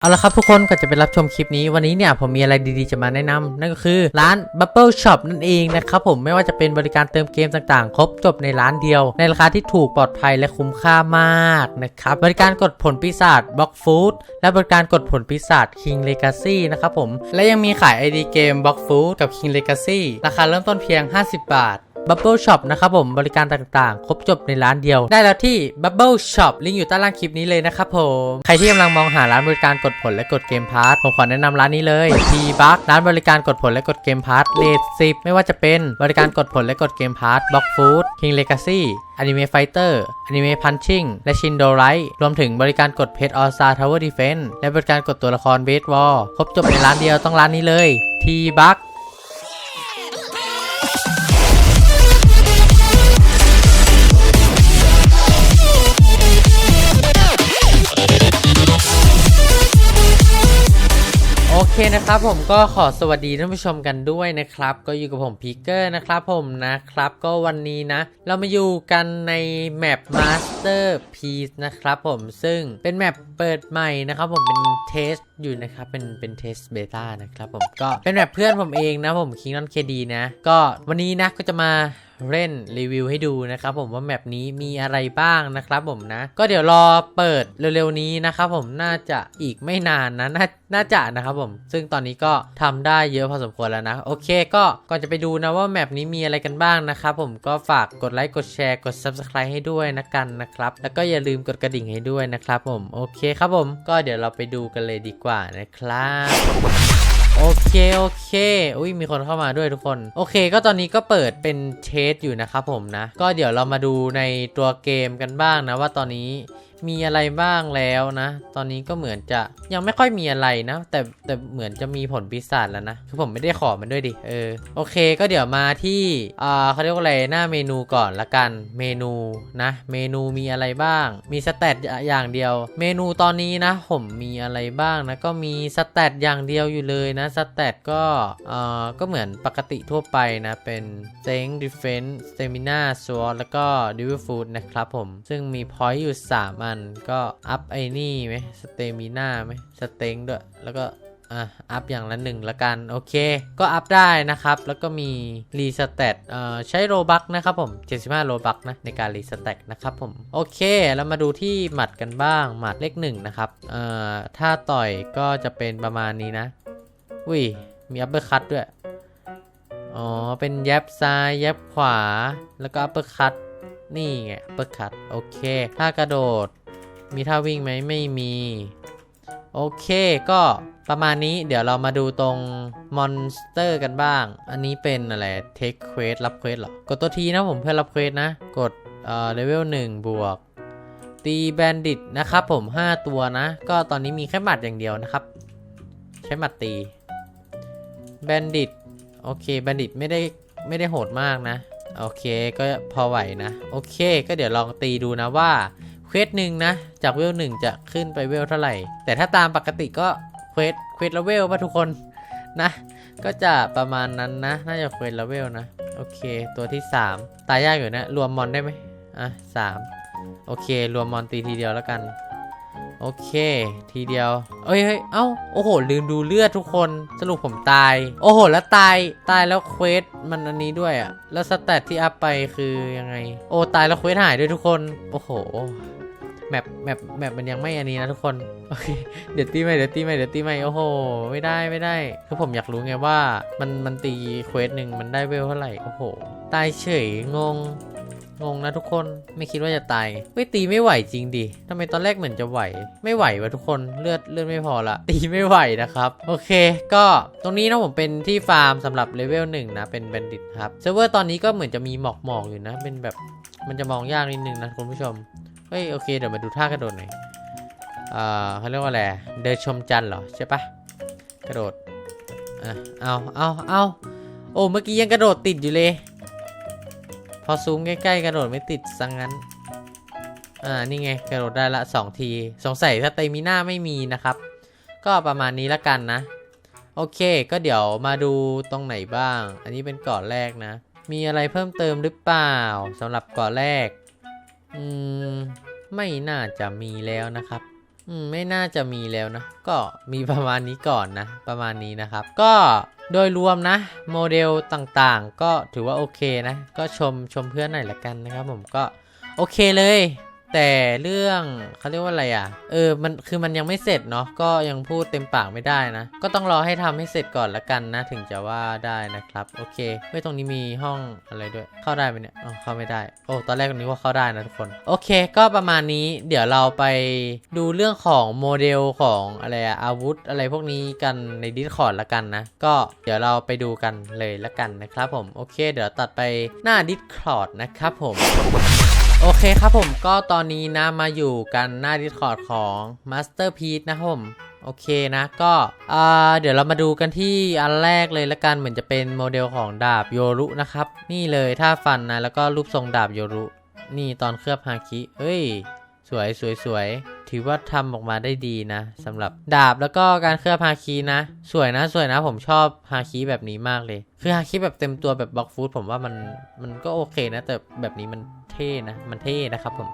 เอาละครับทุกคนก่อนจะไปรับชมคลิปนี้วันนี้เนี่ยผมมีอะไรดีๆจะมาแนะนำนั่นก็คือร้าน Bubble Shop นั่นเองนะครับผมไม่ว่าจะเป็นบริการเติมเกมต่างๆ ครบจบในร้านเดียว ในราคาที่ถูกปลอดภัยและคุ้มค่ามากนะครับบริการกดผลปีศาจ Block Food และบริการกดผลปีศาจ King Legacy นะครับผมและยังมีขาย ID เกม Block Food กับ King Legacy ราคาเริ่มต้นเพียง 50 บาท Bubble Shop นะครับผมบริการต่างๆ ครบจบในร้านเดียว ได้แล้วที่ Bubble Shop ลิงก์อยู่ใต้ล่างคลิปนี้เลยนะครับผมใครที่กำลังมองหาร้านบริการกดผลและกดเกมพาร์ทผมขอแนะนำร้านนี้เลย t b u c k ร้านบริการกดผลและกดเกมพาร์ทเลท10ไม่ว่าจะเป็นบริการกดผลและกดเกมพาร์ท Block Food King Legacy Anime Fighter Anime Punching และ Shindo Light รวมถึงบริการกดเพชร All Star Tower Defense และบริการกดตัวละคร Base War ครบจบในร้านเดียวต้องร้านนี้เลย t b u c นะครับผมก็ขอสวัสดีท่านผู้ชมกันด้วยนะครับ ก็อยู่กับผมพีเกอร์นะครับผมนะครับ ก็วันนี้นะ เรามาอยู่กันในแมป Master Piece นะครับผมซึ่งเป็นแมปเปิดใหม่นะครับผมเป็นเทสอยู่นะครับ เป็นเป็นเทสเบต้านะครับผมก็เป็นแมปเพื่อนผมเองนะผมคิงนอนเคดีนะ ก็วันนี้นะก็จะมา เล่นรีวิวให้ดูนะครับผมว่าแมปนี้มีอะไรบ้างนะครับผมนะ ก็เดี๋ยวรอเปิดเร็วๆนี้นะครับผมน่าจะอีกไม่นานนะนาน่าจะนะครับผม ซึ่งตอนนี้ก็ทำได้เยอะพอสมควรแล้วนะ โอเคก็ก่อนจะไปดูนะว่าแมปนี้มีอะไรกันบ้างนะครับผมก็ฝากกดไลค์กดแชร์กด Subscribe ให้ด้วยนะกันนะครับ แล้วก็อย่าลืมกดกระดิ่งให้ด้วยนะครับผมโอเคครับผมก็เดี๋ยวเราไปดูกันเลยดีกว่านะครับ โอเค โอเค อุ้ยมีคนเข้ามาด้วยทุกคน โอเค ก็ตอนนี้ก็เปิดเป็นเทสอยู่นะครับผมนะ ก็เดี๋ยวเรามาดูในตัวเกมกันบ้างนะว่าตอนนี้ มีอะไรบ้างแล้วนะ ตอนนี้ก็เหมือนจะยังไม่ค่อยมีอะไรนะ แต่แต่เหมือนจะมีผลปีศาจแล้วนะ คือผมไม่ได้ขอมันด้วยดิ เออ โอเค ก็เดี๋ยวมาที่อ่าเขาเรียกว่าอะไร หน้าเมนูก่อนละกัน เมนูนะ เมนูมีอะไรบ้าง มีสเตตอย่างเดียว เมนูตอนนี้นะ ผมมีอะไรบ้างนะ ก็มีสเตตอย่างเดียวอยู่เลยนะ สเตตก็เอ่อ ก็เหมือนปกติทั่วไปนะ เป็นเซงดิเฟนส์สเตมินาสวอตแล้วก็ดิวฟูดนะครับผม ซึ่งมีพอยต์อยู่ 3 อันก็อัพไอ้นี่ไหมสเตมินาไหมสเต็งด้วย แล้วก็อะอัพอย่างละหนึ่งละกัน โอเค ก็อัพได้นะครับ แล้วก็มีรีสเตตเอ่อใช้โลบักนะครับผม 75โลบักนะ ในการรีสเตตนะครับผม โอเคเรามาดูที่หมัดกันบ้าง หมัดเลขหนึ่งนะครับเอ่อถ้าต่อยก็จะเป็นประมาณนี้นะอุ้ยมีอัปเปอร์คัตด้วย อ๋อ เป็นแยบซ้ายแยบขวาแล้วก็อัปเปอร์คัตนี่ไงอัปเปอร์คัตโอเค ถ้ากระโดด มีท่าวิ่งไหมไม่มี โอเคก็ประมาณนี้เดี๋ยวเรามาดูตรงมอนสเตอร์กันบ้าง อันนี้เป็นอะไรเทคเควสรับเควสเหรอ กดตัวทีนะผมเพื่อรับเควสนะ กดเอ่อเลเวล1บวก ตีแบนดิตนะครับผม 5 ตัวนะ ก็ตอนนี้มีแค่หมัดอย่างเดียวนะครับ ใช้หมัดตีแบนดิตโอเคแบนดิตไม่ได้ไม่ได้โหดมากนะ โอเคก็พอไหวนะ โอเค ก็เดี๋ยวลองตีดูนะว่า เควสหนึ่งนะ จากเวลหนึ่งจะขึ้นไปเวลเท่าไหร่ แต่ถ้าตามปกติก็เควสเควสละเวลป่ะทุกคนนะ ก็จะประมาณนั้นนะ น่าจะเควสละเวลนะ โอเค ตัวที่ 3 ตายยากอยู่นะ รวมมอนได้ไหมอะสามโอเค รวมมอนตีทีเดียวแล้วกัน โอเค ทีเดียว เอ้ยเฮ้ยเอ้า โอ้โห ลืมดูเลือดทุกคน สรุปผมตาย โอ้โห แล้วตาย ตายแล้วเควสมันอันนี้ด้วยอะแล้วสแตทที่อัพไปคือยังไง โอ้ ตายแล้วเควสหายด้วยทุกคน โอ้โห แมปแมปแมปมันยังไม่อันนี้นะทุกคนโอเคเดี๋ยวตีใหม่เดี๋ยวตีใหม่เดี๋ยวตีใหม่โอ้โห ไม่ได้ไม่ได้คือผมอยากรู้ไงว่ามันมันตีเควสหนึ่งมันได้เวลเท่าไหร่โอ้โหตายเฉยงงงงนะทุกคนไม่คิดว่าจะตายเฮ้ยตีไม่ไหวจริงดิทำไมตอนแรกเหมือนจะไหว ไม่ไหววะทุกคนเลือดเลือดไม่พอละตีไม่ไหวนะครับ โอเค ก็ตรงนี้นะผมเป็นที่ฟาร์มสำหรับเลเวลหนึ่งนะเป็นแบนดิตครับเซิร์ฟเวอร์ตอนนี้ก็เหมือนจะมีหมอกหมอกอยู่นะ เป็นแบบมันจะมองยากนิดนึงนะคุณผู้ชม เฮ้ยโอเคเดี๋ยวมาดูท่ากระโดดหน่อยเอ่อเขาเรียกว่าอะไรเดินชมจันทร์เหรอใช่ปะกระโดดอะเอาเอาเอาโอ้เมื่อกี้ยังกระโดดติดอยู่เลย พอซูมใกล้ๆกระโดดไม่ติดสังงั้นอ่านี่ไงกระโดดได้ละสองทีสงสัยสเตมิน่าไม่มีนะครับ ก็ประมาณนี้ละกันนะโอเค ก็เดี๋ยวมาดูตรงไหนบ้าง อันนี้เป็นเกาะแรกนะ มีอะไรเพิ่มเติมหรือเปล่าสำหรับเกาะแรก อืม ไม่น่าจะมีแล้วนะครับอืมไม่น่าจะมีแล้วนะ ก็มีประมาณนี้ก่อนนะ ประมาณนี้นะครับ ก็โดยรวมนะ โมเดลต่างๆ ก็ถือว่าโอเคนะ ก็ชมชมเพื่อนหน่อยละกันนะครับผมก็โอเคเลย แต่เรื่องเขาเรียกว่าอะไรอะ เออมันคือมันยังไม่เสร็จเนาะก็ยังพูดเต็มปากไม่ได้นะ ก็ต้องรอให้ทำให้เสร็จก่อนละกันนะ ถึงจะว่าได้นะครับ โอเคเฮ้ยตรงนี้มีห้องอะไรด้วย เข้าได้ไหมเนี่ยอ๋อเข้าไม่ได้โอ้ตอนแรกนึกว่าเข้าได้นะทุกคน โอเค ก็ประมาณนี้เดี๋ยวเราไปดูเรื่องของโมเดลของอะไรอะอาวุธอะไรพวกนี้กันใน Discord ละกันนะ ก็เดี๋ยวเราไปดูกันเลยละกันนะครับผมโอเค เดี๋ยวตัดไปหน้า Discord นะครับผม โอเคครับผมก็ตอนนี้นะมาอยู่กันหน้า Discord ของ Masterpiece นะครับผม โอเคนะก็เดี๋ยวเรามาดูกันที่อันแรกเลยละกันเหมือนจะเป็นโมเดลของดาบโยรุนะครับ นี่เลยท่าฟันนะ แล้วก็รูปทรงดาบโยรุ นี่ตอนเคลือบฮาคิเอ้ย สวยสวยสวย ถือว่าทำออกมาได้ดีนะสำหรับดาบแล้วก็การเคลือบฮาคินะ สวยนะ สวยนะ ผมชอบฮาคิแบบนี้มากเลย คือฮาคิแบบเต็มตัวแบบบล็อกฟูดผมว่ามันมันก็โอเคนะ แต่แบบนี้มันเท่นะ มันเท่นะครับผม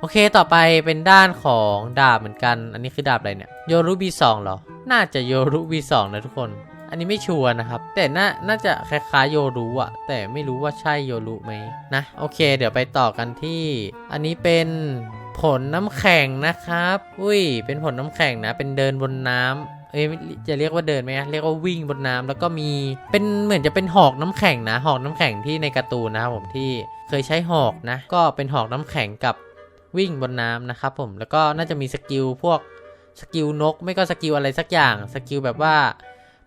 โอเคต่อไปเป็นด้านของดาบเหมือนกัน อันนี้คือดาบอะไรเนี่ยโยรุบีสองเหรอ น่าจะโยรุบีสองนะทุกคนอันนี้ไม่ชัวร์นะครับ แต่น่าน่าจะคล้ายๆโยรุอะแต่ไม่รู้ว่าใช่โยรุไหมนะ โอเค เดี๋ยวไปต่อกันที่ อันนี้เป็น ผลน้ำแข็งนะครับ อุ้ย เป็นผลน้ำแข็งนะ เป็นเดินบนน้ำเอ้ยจะเรียกว่าเดินไหมเรียกว่าวิ่งบนน้ำแล้วก็มี เป็นเหมือนจะเป็นหอกน้ำแข็งนะ หอกน้ำแข็งที่ในการ์ตูนนะครับผมที่เคยใช้หอกนะ ก็เป็นหอกน้ำแข็งกับวิ่งบนน้ำนะครับผม แล้วก็น่าจะมีสกิลพวกสกิลนก ไม่ก็สกิลอะไรสักอย่าง สกิลแบบว่า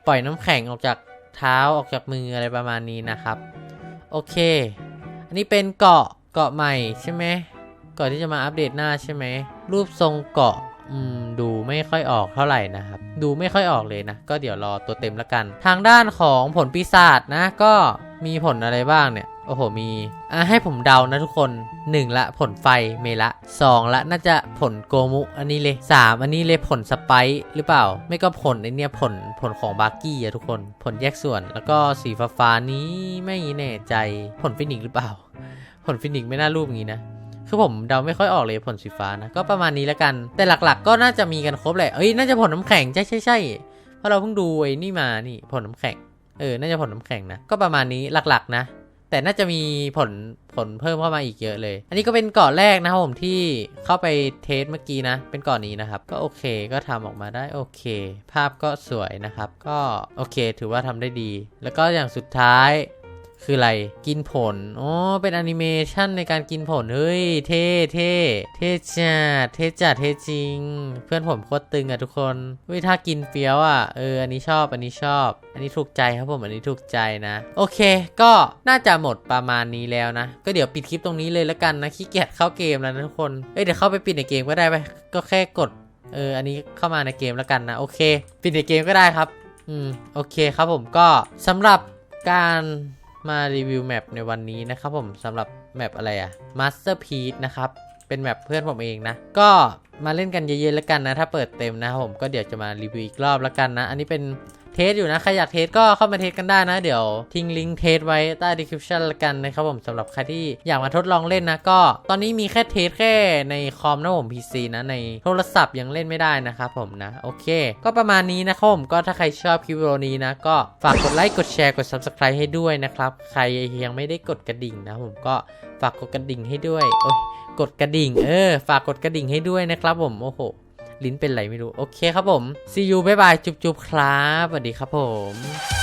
ปล่อยน้ำแข็งออกจากเท้าออกจากมืออะไรประมาณนี้นะครับ โอเค อันนี้เป็นเกาะเกาะใหม่ใช่ไหม กาะที่จะมาอัปเดตหน้าใช่ไหม รูปทรงเกาะดูไม่ค่อยออกเท่าไหร่นะครับ ดูไม่ค่อยออกเลยนะ ก็เดี๋ยวรอตัวเต็มละกัน ทางด้านของผลปีศาจนะ ก็มีผลอะไรบ้างเนี่ย โอ้โห มีอะให้ผมเดานะทุกคน 1 ละผลไฟเมละ 2 ละน่าจะผลโกมุ อันนี้เลย 3 อันนี้เลยผลสไปร์หรือเปล่า ไม่ก็ผลไอเนี่ยผลผลของบาร์กี้อะทุกคน ผลแยกส่วน แล้วก็สีฟ้าฟ้านี้ไม่แน่ใจ ผลฟินิกหรือเปล่า ผลฟินิกไม่น่ารูปงี้นะ คือผมเดาไม่ค่อยออกเลยผลสีฟ้านะ ก็ประมาณนี้แล้วกัน แต่หลักๆ ก็น่าจะมีกันครบแหละ เอ้ย น่าจะผลน้ำแข็งใช่ใช่ใช่เพราะเราเพิ่งดูไอ้นี่มานี่ผลน้ำแข็ง เออ น่าจะผลน้ำแข็งนะ ก็ประมาณนี้หลักๆ นะ แต่น่าจะมีผลผลเพิ่มเข้ามาอีกเยอะเลย อันนี้ก็เป็นเกาะแรกนะครับผมที่เข้าไปเทสเมื่อกี้นะ เป็นเกาะนี้นะครับ ก็โอเค ก็ทำออกมาได้โอเค ภาพก็สวยนะครับ ก็โอเค ถือว่าทำได้ดี แล้วก็อย่างสุดท้าย คืออะไร กินผล อ๋อ เป็นแอนิเมชันในการกินผล เฮ้ย เท่เท่เท่จัดเท่จัดเท่จริง เพื่อนผมโคตรตึงอะทุกคนเฮ้ยถ้ากินเฟี้ยวอะเออ อันนี้ชอบ อันนี้ชอบ อันนี้ถูกใจครับผม อันนี้ถูกใจนะ โอเค ก็น่าจะหมดประมาณนี้แล้วนะ ก็เดี๋ยวปิดคลิปตรงนี้เลยแล้วกันนะ ขี้เกียจเข้าเกมแล้วนะทุกคน เอ้ย เดี๋ยวเข้าไปปิดในเกมก็ได้ไป ก็แค่กด เออ อันนี้เข้ามาในเกมแล้วกันนะ โอเค ปิดในเกมก็ได้ครับ อืม โอเคครับผม ก็สำหรับการ มารีวิวแมปในวันนี้นะครับผมสำหรับแมปอะไรอะ Masterpiece นะครับ เป็นแมปเพื่อนผมเองนะ ก็มาเล่นกันเยอะๆแล้วกันนะ ถ้าเปิดเต็มนะครับผมก็เดี๋ยวจะมารีวิวอีกรอบแล้วกันนะ อันนี้เป็น เทสอยู่นะ ใครอยากเทสก็เข้ามาเทสกันได้นะ เดี๋ยวทิ้งลิงก์เทสไว้ใต้ description ละกันนะครับผมสำหรับใครที่อยากมาทดลองเล่นนะ ก็ตอนนี้มีแค่เทสแค่ในคอมนะผม PC นะในโทรศัพท์ยังเล่นไม่ได้นะครับผมนะ โอเค ก็ประมาณนี้นะครับผมก็ถ้าใครชอบคลิปวิดีโอนี้นะ ก็ฝากกดไลค์กดแชร์กด subscribe ให้ด้วยนะครับใครยังไม่ได้กดกระดิ่งนะผมก็ฝากกดกระดิ่งให้ด้วยโอ้ยกดกระดิ่ง เออ ฝากกดกระดิ่งให้ด้วยนะครับผม โอ้โห ลิ้นเป็นไรไม่รู้ โอเคครับผม see you บ๊ายบายจุ๊บๆครับสวัสดีครับผม